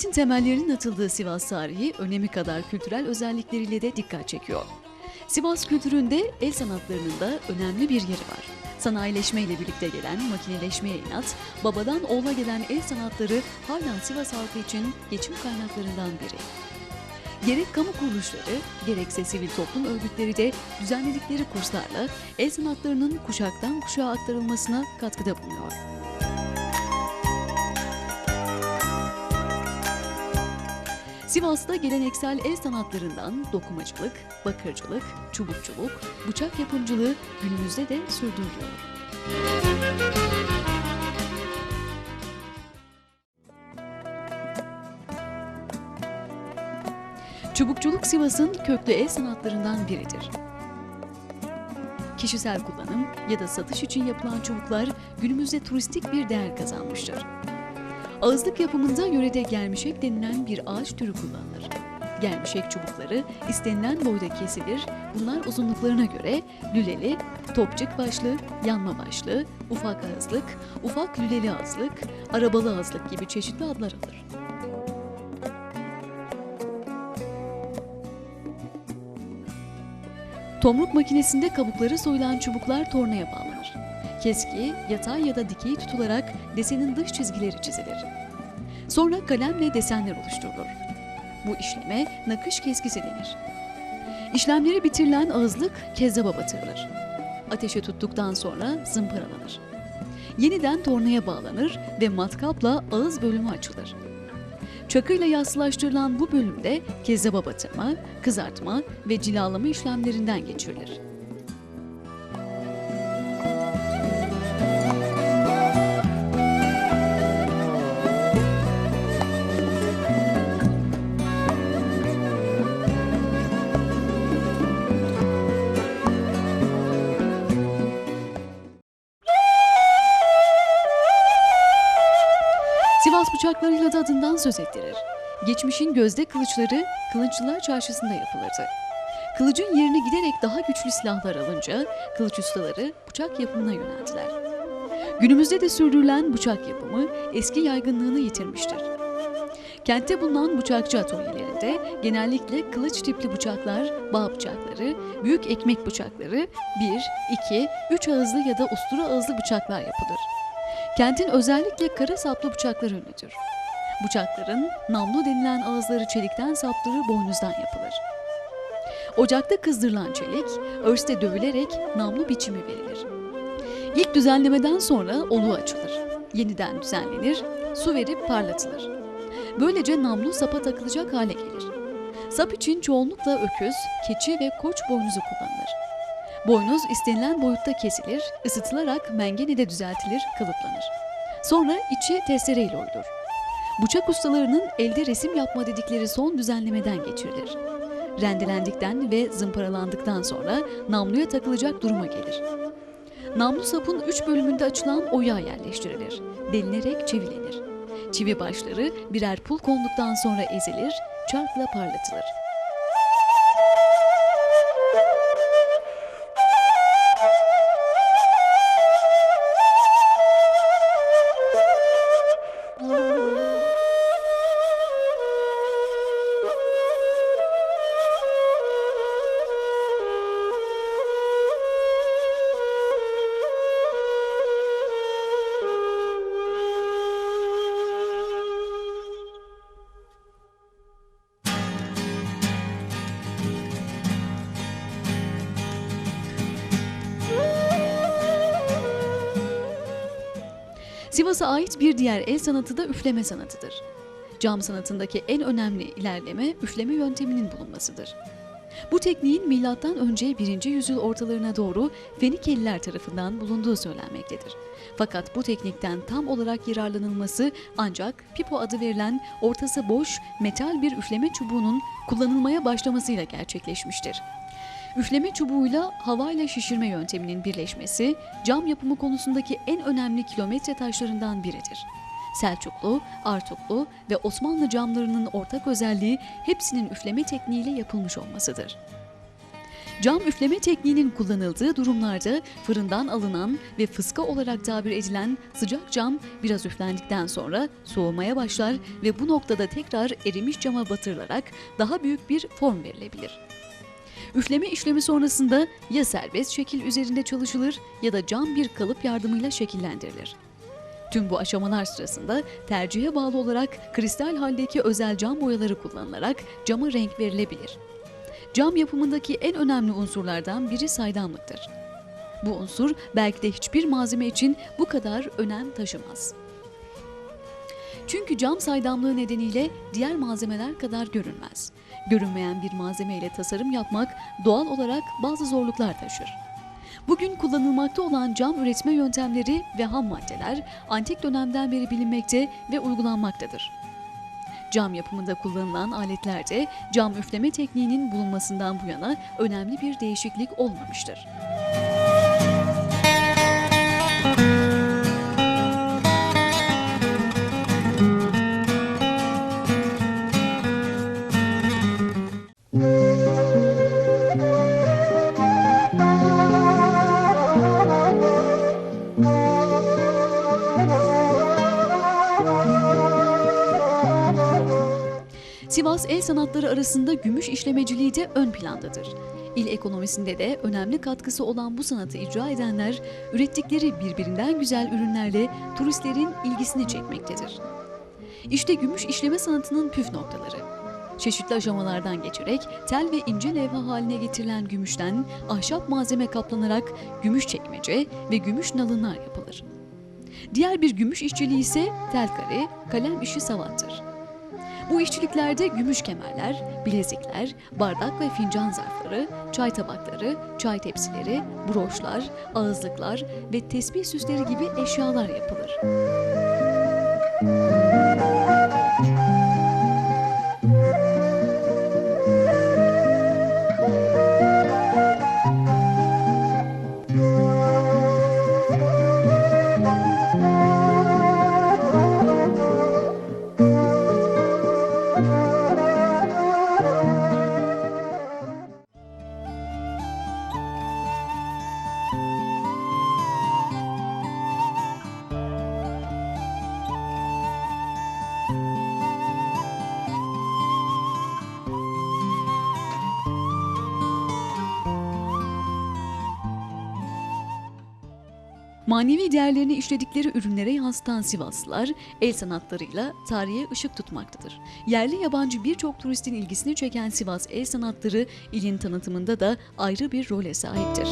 Medeniyetlerin temellerinin atıldığı Sivas tarihi önemi kadar kültürel özellikleriyle de dikkat çekiyor. Sivas kültüründe el sanatlarının da önemli bir yeri var. Sanayileşmeyle birlikte gelen makineleşmeye inat, babadan oğula gelen el sanatları halen Sivas halkı için geçim kaynaklarından biri. Gerek kamu kuruluşları, gerekse sivil toplum örgütleri de düzenledikleri kurslarla el sanatlarının kuşaktan kuşağa aktarılmasına katkıda bulunuyor. Sivas'ta geleneksel el sanatlarından dokumacılık, bakırcılık, çubukçuluk, bıçak yapımcılığı günümüzde de sürdürülüyor. Çubukçuluk Sivas'ın köklü el sanatlarından biridir. Kişisel kullanım ya da satış için yapılan çubuklar günümüzde turistik bir değer kazanmıştır. Ağızlık yapımında yörede gelmişek denilen bir ağaç türü kullanılır. Gelmişek çubukları istenilen boyda kesilir. Bunlar uzunluklarına göre lüleli, topçuk başlı, yanma başlı, ufak ağızlık, ufak lüleli ağızlık, arabalı ağızlık gibi çeşitli adlar alır. Tomruk makinesinde kabukları soyulan çubuklar tornaya bağlanır. Keski, yatay ya da dikey tutularak desenin dış çizgileri çizilir. Sonra kalemle desenler oluşturulur. Bu işleme nakış keskisi denir. İşlemleri bitirilen ağızlık kezzaba batırılır. Ateşe tuttuktan sonra zımparalanır. Yeniden tornaya bağlanır ve matkapla ağız bölümü açılır. Çakıyla yassılaştırılan bu bölümde kezzaba batırma, kızartma ve cilalama işlemlerinden geçirilir. Sivas bıçaklarıyla da adından söz ettirir. Geçmişin gözde kılıçları Kılıçlılar Çarşısı'nda yapılırdı. Kılıcın yerine giderek daha güçlü silahlar alınca kılıç ustaları bıçak yapımına yöneldiler. Günümüzde de sürdürülen bıçak yapımı eski yaygınlığını yitirmiştir. Kentte bulunan bıçakçı atölyelerinde genellikle kılıç tipli bıçaklar, bağ bıçakları, büyük ekmek bıçakları, 1, 2, 3 ağızlı ya da ustura ağızlı bıçaklar yapılır. Kentin özellikle kara saplı bıçakları ünlüdür. Bıçakların namlu denilen ağızları çelikten saptırı boynuzdan yapılır. Ocakta kızdırılan çelik, örste dövülerek namlu biçimi verilir. İlk düzenlemeden sonra oluğu açılır. Yeniden düzenlenir, su verip parlatılır. Böylece namlu sapa takılacak hale gelir. Sap için çoğunlukla öküz, keçi ve koç boynuzu kullanılır. Boynuz istenilen boyutta kesilir, ısıtılarak mengenede düzeltilir, kalıplanır. Sonra içi testere ile. Bıçak ustalarının elde resim yapma dedikleri son düzenlemeden geçirilir. Rendelendikten ve zımparalandıktan sonra namluya takılacak duruma gelir. Namlu sapın üç bölümünde açılan oya yerleştirilir. Delinerek çivilenir. Çivi başları birer pul konduktan sonra ezilir, çarkla parlatılır. Sivas'a ait bir diğer el sanatı da üfleme sanatıdır. Cam sanatındaki en önemli ilerleme üfleme yönteminin bulunmasıdır. Bu tekniğin milattan önce 1. yüzyıl ortalarına doğru Fenikeliler tarafından bulunduğu söylenmektedir. Fakat bu teknikten tam olarak yararlanılması ancak pipo adı verilen ortası boş metal bir üfleme çubuğunun kullanılmaya başlamasıyla gerçekleşmiştir. Üfleme çubuğuyla havayla şişirme yönteminin birleşmesi cam yapımı konusundaki en önemli kilometre taşlarından biridir. Selçuklu, Artuklu ve Osmanlı camlarının ortak özelliği hepsinin üfleme tekniğiyle yapılmış olmasıdır. Cam üfleme tekniğinin kullanıldığı durumlarda fırından alınan ve fıska olarak tabir edilen sıcak cam biraz üflendikten sonra soğumaya başlar ve bu noktada tekrar erimiş cama batırılarak daha büyük bir form verilebilir. Üfleme işlemi sonrasında ya serbest şekil üzerinde çalışılır ya da cam bir kalıp yardımıyla şekillendirilir. Tüm bu aşamalar sırasında tercihe bağlı olarak kristal haldeki özel cam boyaları kullanılarak cama renk verilebilir. Cam yapımındaki en önemli unsurlardan biri saydamlıktır. Bu unsur belki de hiçbir malzeme için bu kadar önem taşımaz. Çünkü cam saydamlığı nedeniyle diğer malzemeler kadar görünmez. Görünmeyen bir malzeme ile tasarım yapmak doğal olarak bazı zorluklar taşır. Bugün kullanılmakta olan cam üretme yöntemleri ve ham maddeler antik dönemden beri bilinmekte ve uygulanmaktadır. Cam yapımında kullanılan aletlerde cam üfleme tekniğinin bulunmasından bu yana önemli bir değişiklik olmamıştır. Sivas el sanatları arasında gümüş işlemeciliği de ön plandadır. İl ekonomisinde de önemli katkısı olan bu sanatı icra edenler, ürettikleri birbirinden güzel ürünlerle turistlerin ilgisini çekmektedir. İşte gümüş işleme sanatının püf noktaları. Çeşitli aşamalardan geçerek tel ve ince levha haline getirilen gümüşten ahşap malzeme kaplanarak gümüş çekmece ve gümüş nalınlar yapılır. Diğer bir gümüş işçiliği ise tel kare, kalem işi savattır. Bu işçiliklerde gümüş kemerler, bilezikler, bardak ve fincan zarfları, çay tabakları, çay tepsileri, broşlar, ağızlıklar ve tesbih süsleri gibi eşyalar yapılır. Manevi değerlerini işledikleri ürünlere yansıtan Sivaslılar el sanatlarıyla tarihe ışık tutmaktadır. Yerli yabancı birçok turistin ilgisini çeken Sivas el sanatları ilin tanıtımında da ayrı bir role sahiptir.